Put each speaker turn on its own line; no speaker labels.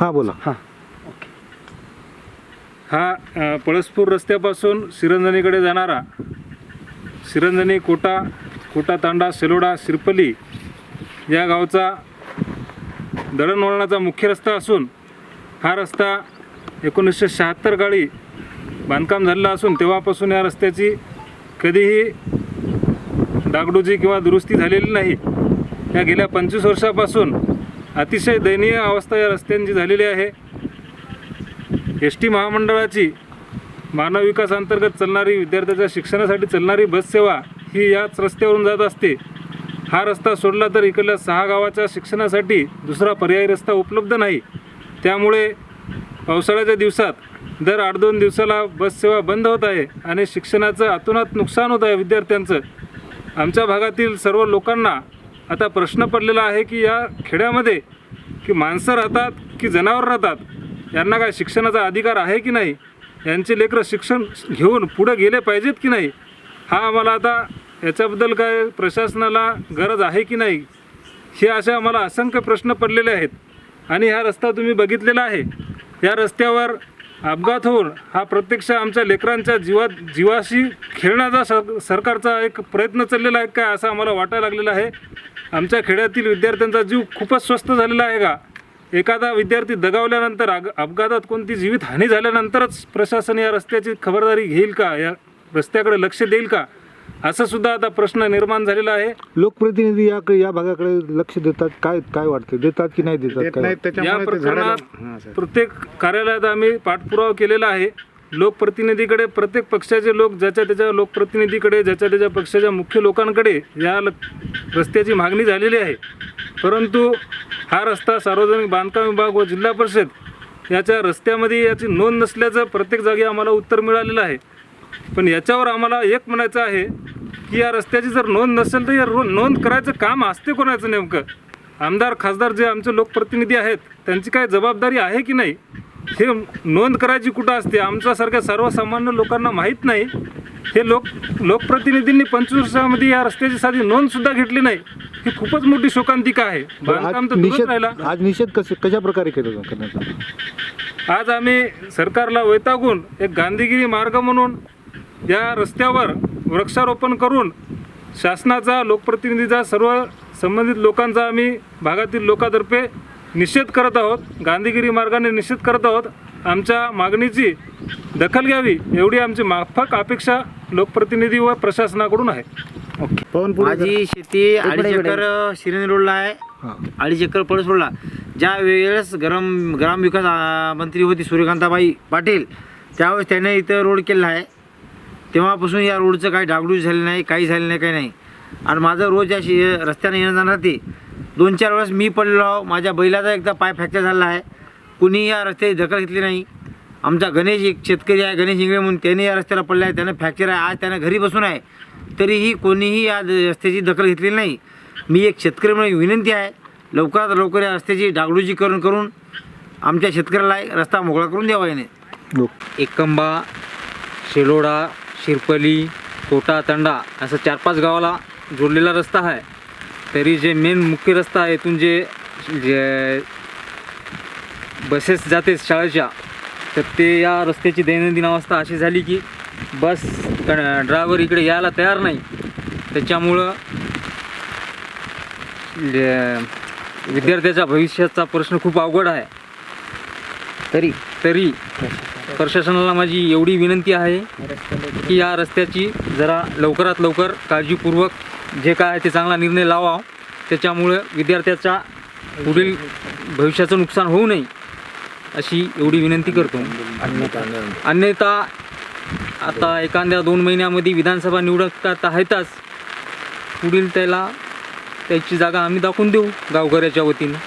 हां बोला.
हां.
हा अ, पळसपूर रस्त्यापासून सिरंजनीकडे जाणारा सिरंजनी कोटा कोटा तांडा सेलोडा सिरपली या गावचा दळणवळणाचा मुख्य रस्ता असून हा रस्ता एकोणीसशे शहात्तर काळी बांधकाम झालेला असून तेव्हापासून या रस्त्याची कधीही डागडुजी किंवा दुरुस्ती झालेली नाही. या गेल्या पंचवीस वर्षापासून अतिशय दयनीय अवस्था या रस्त्यांची झालेली आहे. एस टी महामंडळाची मानव विकास अंतर्गत चालणारी विद्यार्थ्याच्या शिक्षणासाठी चालणारी बससेवा ही याच रस्त्यावरून जात असते. हा रस्ता सोडला तर इकडल्या सहा गावाच्या शिक्षणासाठी दुसरा पर्यायी रस्ता उपलब्ध नाही. त्यामुळे पावसाळ्याच्या दिवसात दर आठ दोन दिवसाला बससेवा बंद होत आहे आणि शिक्षणाचं अतोनात नुकसान होत आहे विद्यार्थ्यांचं. आमच्या भागातील सर्व लोकांना आता प्रश्न पडलेला आहे की या खेड्यामध्ये की माणसं राहतात की जनावर राहतात यांना काय शिक्षणाचा अधिकार आहे की नाही? यांचे लेकरं शिक्षण घेऊन पुढे गेले पाहिजेत की नाही? हा आम्हाला आता याच्याबद्दल काय प्रशासनाला गरज आहे की नाही? हे असे आम्हाला असंख्य प्रश्न पडलेले आहेत. आणि हा रस्ता तुम्ही बघितलेला आहे. या रस्त्यावर अपघात होऊन हा प्रत्यक्ष आमच्या लेकरांच्या जीवात जीवाशी खेळण्याचा सर सरकारचा एक प्रयत्न चाललेला आहे काय असं आम्हाला वाटायला लागलेलं आहे. आमच्या खेड्यातील विद्यार्थ्यांचा जीव खूपच स्वस्त झालेला आहे का? एखादा विद्यार्थी दगावल्यानंतर अग अपघातात कोणती जीवितहानी झाल्यानंतरच प्रशासन या रस्त्याची खबरदारी घेईल का? या रस्त्याकडे लक्ष देईल का? असं सुद्धा आता प्रश्न निर्माण झालेला आहे.
लोकप्रतिनिधी या या भागाकडे लक्ष देतात. काय काय वाटतं? देतात की नाही देतात?
देत
काय?
या प्रकरणात. प्रत्येक कार्यालयात आम्ही पाठपुरावा केलेला आहे. लोकप्रतिनिधीकडे प्रत्येक पक्षाचे लोक ज्याच्या त्याच्या लोकप्रतिनिधीकडे ज्याच्या त्याच्या पक्षाच्या मुख्य लोकांकडे या ल रस्त्याची मागणी झालेली आहे. परंतु हा रस्ता सार्वजनिक बांधकाम विभाग व जिल्हा परिषद याच्या रस्त्यामध्ये याची नोंद नसल्याचं प्रत्येक जागी आम्हाला उत्तर मिळालेलं आहे. पण याच्यावर आम्हाला एक म्हणायचं आहे की या रस्त्याची जर नोंद नसेल तर या रो नोंद करायचं काम असते कोणाचं नेमकं? आमदार खासदार जे आमचे लोकप्रतिनिधी आहेत त्यांची काय जबाबदारी आहे की नाही? हे नोंद करायची कुठं असते? आमच्यासारख्या सर्वसामान्य लोकांना माहीत नाही. हे लोक लोकप्रतिनिधींनी पंचवीस वर्षामध्ये या रस्त्याची साधी नोंदसुद्धा घेतली नाही. ही खूपच मोठी शोकांतिका आहे. बांधकाम तर
निषेध
राहिला.
आज निषेध कसे कशा प्रकारे केलं करण्यात आला?
आज आम्ही सरकारला वैतागून एक गांधीगिरी मार्ग म्हणून या रस्त्यावर वृक्षारोपण करून शासनाचा लोकप्रतिनिधीचा सर्व संबंधित लोकांचा आम्ही भागातील लोकांतर्फे निषेध करत आहोत. गांधीगिरी मार्गाने निषेध करत आहोत. आमच्या मागणीची दखल घ्यावी एवढी आमची माफक अपेक्षा लोकप्रतिनिधी व प्रशासनाकडून आहे.
ओके.
माझी शेती अडीच एकर शिरेने रोडला आहे.
हां.
अडीच एकर पळस रोडला. ज्या वेळेस गरम ग्रामविकास मंत्री होती सूर्यकांताबाई पाटील त्यावेळेस त्याने इथं रोड केलेला आहे. तेव्हापासून या रोडचं काही डागडूज झालं नाही काही झालं नाही काही नाही. आणि माझं रोज या शि रस्त्याने येणं जाणं राहते दोन चार वेळेस मी पडलो आहो. माझ्या बैलाचा एकदा पाय फ्रॅक्चर झाला आहे. कुणी या रस्त्याची दखल घेतली नाही. आमचा गणेश एक शेतकरी आहे गणेश इंगळे म्हणून. त्याने या रस्त्याला पडला आहे. त्यानं फ्रॅक्चर आहे. आज त्यानं घरी बसून आहे. तरीही कोणीही या द- रस्त्याची दखल घेतलेली नाही. मी एक शेतकरी म्हणून एक विनंती आहे लवकरात लवकर या रस्त्याची डागडुजीकरण करून आमच्या शेतकऱ्याला रस्ता मोकळा करून द्यावा याने.
लोक
एकंबा शेलोडा शिरपली कोटा तंडा असं चार पाच गावाला जोडलेला रस्ता आहे. तरी जे मेन मुख्य रस्ता आहे इथून जे जे बसेस जाते शाळेच्या तर ते या रस्त्याची दैनंदिन अवस्था अशी झाली की बस ड्रायव्हर इकडे यायला तयार नाही. त्याच्यामुळं विद्यार्थ्याच्या भविष्याचा प्रश्न खूप अवघड आहे.
तरी
तरी प्रशासनाला माझी एवढी विनंती आहे की या रस्त्याची जरा लवकरात लवकर काळजीपूर्वक जे काय आहे ते चांगला निर्णय लावा त्याच्यामुळं विद्यार्थ्याच्या पुढील भविष्याचं नुकसान होऊ नये अशी एवढी विनंती करतो. अन्यथा आता एखाद्या दोन महिन्यामध्ये विधानसभा निवडतात आहेतच. पुढील त्याला त्याची जागा आम्ही दाखवून देऊ गावकऱ्याच्या वतीनं.